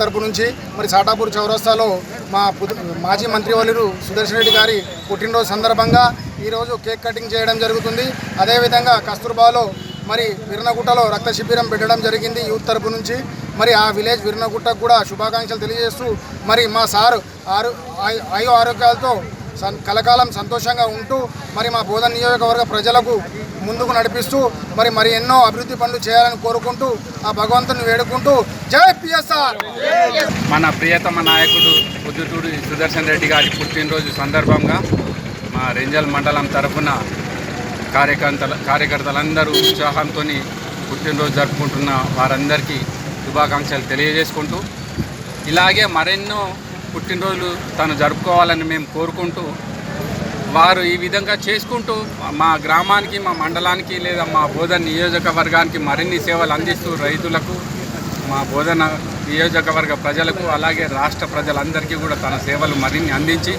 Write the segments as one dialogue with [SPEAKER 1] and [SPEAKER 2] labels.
[SPEAKER 1] తరపు నుంచి మరి సాటాపూర్ చౌరస్తాలో మా మాజీ మంత్రి వలురు సుదర్శన్ రెడ్డి గారి పుట్టినరోజు సందర్భంగా ఈరోజు కేక్ కటింగ్ చేయడం జరుగుతుంది. అదేవిధంగా కస్తూర్బాలో మరి విరణగుట్టలో రక్త శిబిరం పెట్టడం జరిగింది యూత్ తరపు నుంచి. మరి ఆ విలేజ్ విరణగుట్టకు కూడా శుభాకాంక్షలు తెలియజేస్తూ మరి మా సారు ఆరు ఆయు ఆరోగ్యాలతో కలకాలం సంతోషంగా ఉంటూ మరి మా బోధన నియోజకవర్గ ప్రజలకు ముందుకు నడిపిస్తూ మరి మరి ఎన్నో అభివృద్ధి పనులు చేయాలని కోరుకుంటూ ఆ భగవంతుని వేడుకుంటూ జై పిఎస్ఆర్.
[SPEAKER 2] మన ప్రియతమ నాయకుడు పొద్దుటూడి సుదర్శన్ రెడ్డి గారి పుట్టినరోజు సందర్భంగా మా రెంజల్ మండలం తరఫున కార్యకర్తల కార్యకర్తలందరూ ఉత్సాహంతో పుట్టినరోజు జరుపుకుంటున్న వారందరికీ శుభాకాంక్షలు తెలియజేసుకుంటూ ఇలాగే మరెన్నో పుట్టినరోజులు తను జరుపుకోవాలని మేము కోరుకుంటూ వారు ఈ విధంగా చేసుకుంటూ మా గ్రామానికి మా మండలానికి లేదా మా బోధన నియోజకవర్గానికి మరిన్ని సేవలు అందిస్తూ రైతులకు మా బోధన నియోజకవర్గ ప్రజలకు అలాగే రాష్ట్ర ప్రజలందరికీ కూడా తన సేవలు మరిన్ని అందించి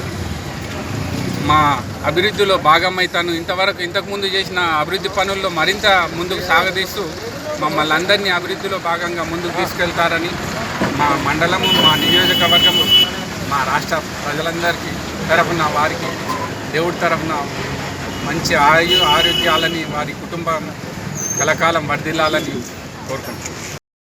[SPEAKER 2] మా అభివృద్ధిలో భాగమై తను ఇంతవరకు ఇంతకుముందు చేసిన అభివృద్ధి పనుల్లో మరింత ముందుకు సాగదీస్తూ మమ్మల్ని అందరినీ అభివృద్ధిలో భాగంగా ముందుకు తీసుకెళ్తారని మా మండలము మా నియోజకవర్గము మా రాష్ట్ర ప్రజలందరికీ తరఫున వారికి దేవుడి తరఫున మంచి ఆయు ఆరోగ్యాలని వారి కుటుంబం కలకాలం వర్ధిల్లాలని కోరుకుంటున్నాను